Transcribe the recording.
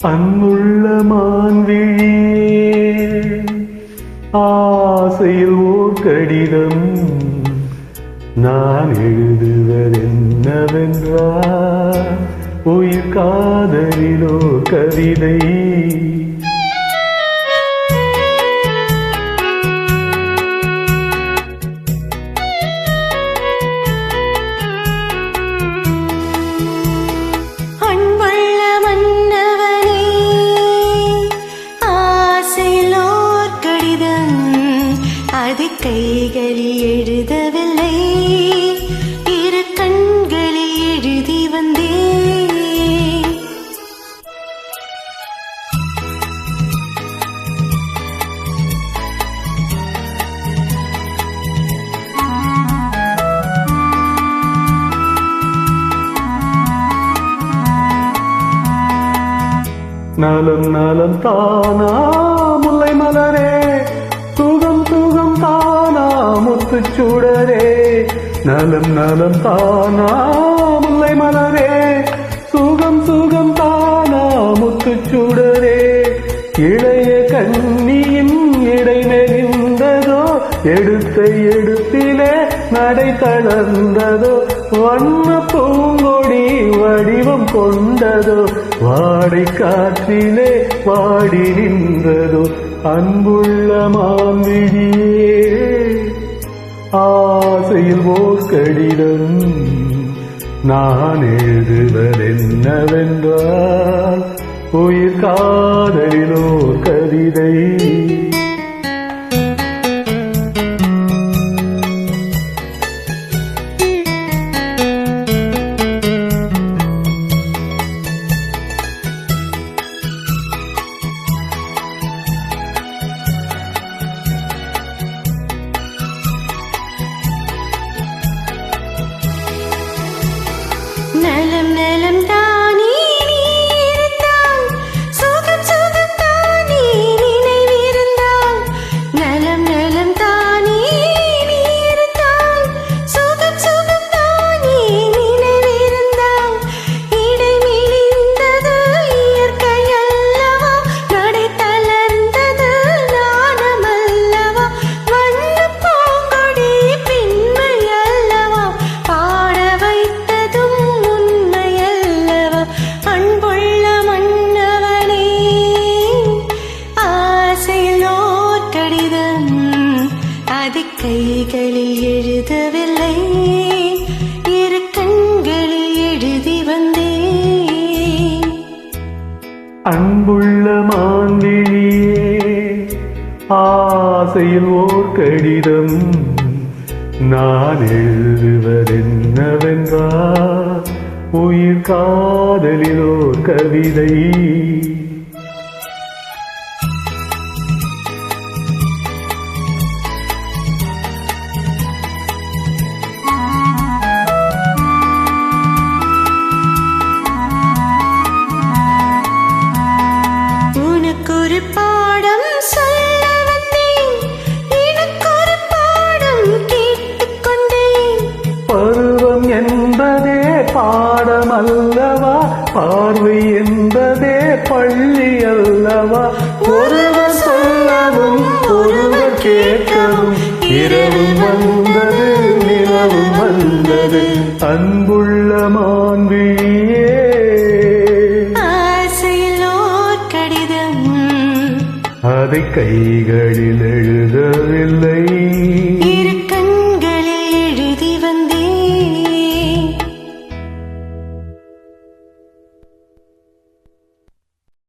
அன்புள்ள மான்விழியே ஆசையில் ஓர் கடிதம் நான் எழுதுவதென்னவென்றால் உயிர் காதலிலோ கவிதை. அன்புள்ள மன்னவனே கைகளில் நலம் நலம் தானா முல்லை மலரே. சுகம் சுகம் தானா முத்துச் சுடரே. நலம் நலம் தானா முல்லை மலரே. சுகம் சுகம் தானா முத்துச் சுடரே. இளைய கண்ணியின் இடை நெறிந்ததோ எடுத்த எடுப்பிலே நடை தளர்ந்ததோ வண்ண பூங்கொடி வடிவம் கொண்டதோ வாடை காற்றிலே பாடி நின்றதோ அன்புள்ள மான்விழியே ஆசையில் ஓர் கடிதம் நான் எழுதுவதென்னவென்றால் உயிர் காதலிலோ கவிதை நலம் நலம் தானே அது கைகளில் எழுதவில்லை. இரு கண்களில் எழுதி வந்தே அன்புள்ள மான்விழியே ஆசையில் ஓர் கடிதம் நான் எழுதுவதென்னவென்றா உயிர் காதலில் ஓர் கவிதை. என்பதே பாடம் அல்லவா பார்வை என்பதே பள்ளி அல்லவா? ஒருவர் சொல்லவும் ஒருவர் கேட்கவும் இரவும் வந்தது நிலவும் வந்தது. அன்புள்ள கடிதம். அதை கைகளில் எழுதவில்லை.